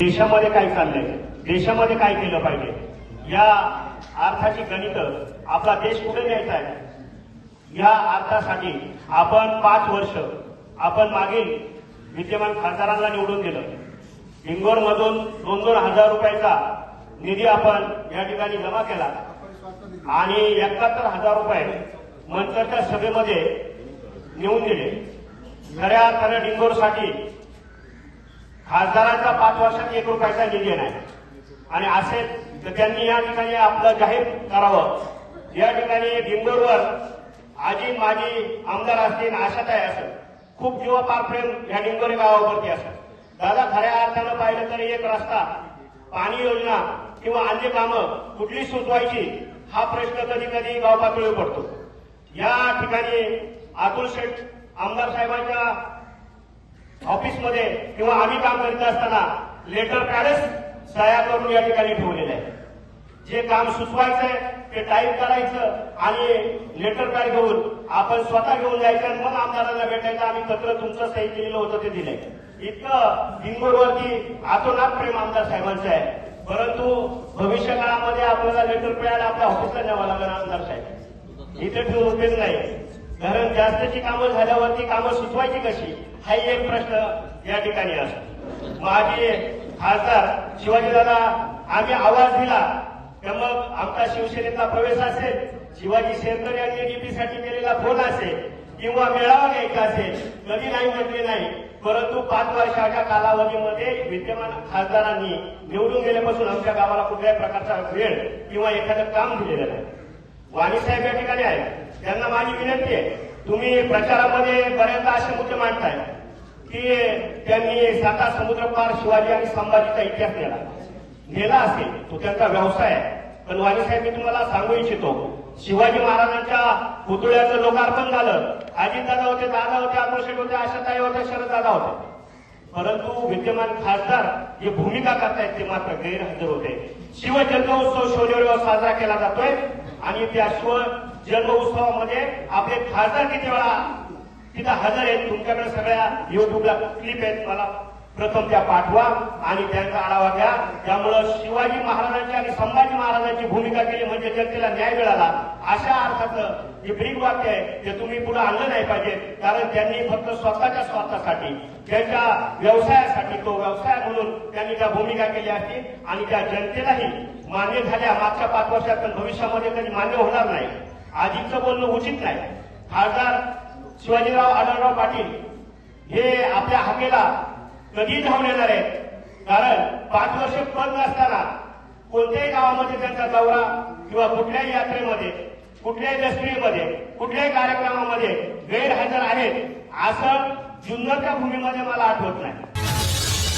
देशामध्ये काय चाललंय? देशामध्ये काय केलं पाहिजे? या अर्थाची गणित आपला देश कुठे न्यायचा आहे? या अर्थासाठी आपण पाच वर्ष आपण मागील विद्यमान खासदारांना निवडून दिलं. इंगोर मधून दोन दोन हजार रुपयाचा निधी आपण या ठिकाणी जमा केला. आणि एकाहत्तर हजार रुपये मंचरच्या सभेमध्ये नेऊन दिले. खऱ्या खऱ्या डिंगोरसाठी खासदारांचा पाच वर्षात एक रुपयाचा निधी नाही. आणि असे तर त्यांनी या ठिकाणी आपलं जाहीर करावं. या ठिकाणी डिंगोरवर आजी माजी आमदार असतील आशाताई असेल खूप जीवापार प्रेम या डिंगोरे गावावरती असेल दादा खऱ्या अर्थानं पाहिलं तर एक रस्ता पाणी योजना किंवा अन्य कामं कुठली सुचवायची हा प्रश्न कधी कधी गाव पातळीवर पडतो. या ठिकाणी अतुल शेठ आमदार साहेबांच्या ऑफिसमध्ये किंवा आम्ही काम करीत असताना लेटर पॅडच सह्या करून या ठिकाणी ठेवलेलं आहे जे काम सुचवायचंय ते टाईप करायचं आणि लेटर पॅड घेऊन आपण स्वतः घेऊन जायचं आणि मग आमदारांना भेटायचं. आम्ही पत्र तुमचं सही केलेलं होतं ते दिलंय. इतकं बिंगोरवरती आतोनात प्रेम आमदार साहेबांचं आहे. परंतु भविष्य काळामध्ये आपल्याला लेटर पॅड आपल्या ऑफिसला न्यावं लागणार आमदार साहेब. इथे ठेवून उपयोग नाही. कारण जास्तची कामं झाल्यावरती कामं सुचवायची कशी? हा एक प्रश्न या ठिकाणी असतो. माझे खासदार शिवाजीदादा आम्ही आवाज दिला. तर मग आमचा शिवसेनेतला प्रवेश असेल. शिवाजी शेरकर यांनी डीपीसाठी केलेला फोन असेल. किंवा मेळावा घ्यायचा असेल. कधी नाही म्हटले नाही. परंतु पाच वर्षाच्या कालावधीमध्ये विद्यमान खासदारांनी निवडून गेल्यापासून आमच्या गावाला कुठल्याही प्रकारचा वेळ किंवा एखादं काम दिलेलं नाही. वाणी साहेब या ठिकाणी आहेत. त्यांना माझी विनंती आहे. तुम्ही प्रचारामध्ये बऱ्याचदा असे मुद्दे मांडताय की त्यांनी साता समुद्र पार शिवाजी आणि संभाजीचा इतिहास नेला. नेला असेल तो त्यांचा व्यवसाय आहे. पण वाणी साहेब मी तुम्हाला सांगू इच्छितो शिवाजी महाराजांच्या पुतळ्याचं लोकार्पण झालं. अजितदादा होते दादा होते अतुल होते आशाताई होते शरद दादा होते. परंतु विद्यमान खासदार जे भूमिका करतायत ते मात्र गैरहजर होते. शिव जन्मोत्सव साजरा केला जातोय. आणि त्या शिव जन्मोत्सवामध्ये आपले खासदार किती वेळा तिथं हजर आहेत? तुमच्याकडे सगळ्या युट्यूबला क्लिप आहेत. मला प्रथम त्या पाठवा आणि त्यांचा आढावा घ्या. त्यामुळं शिवाजी महाराजांची आणि संभाजी महाराजांची भूमिका केली म्हणजे जनतेला न्याय मिळाला अशा अर्थाचं जे ब्रीक वाक्य आहे ते तुम्ही पुढे आणलं नाही पाहिजे. कारण त्यांनी फक्त स्वतःच्या स्वार्थासाठी त्यांच्या व्यवसायासाठी तो व्यवसाय त्यांच्या त्या भूमिका केल्या असतील आणि त्या जनतेलाही मान्य झाल्या मागच्या पाच वर्षात पण भविष्यामध्ये कधी मान्य होणार नाही. आजीचं बोलणं उचित नाही. खासदार शिवाजीराव आढळराव पाटील हे आपल्या हाकेला कधी धावून येणार आहेत. कारण पाच वर्ष पद नसताना कोणत्याही गावामध्ये त्यांचा दौरा किंवा कुठल्याही यात्रेमध्ये कुठल्याही दशमीमध्ये कुठल्याही कार्यक्रमामध्ये गैरहजर आहेत. असं जुन्नरच्या भूमीमध्ये मला आठवत नाही.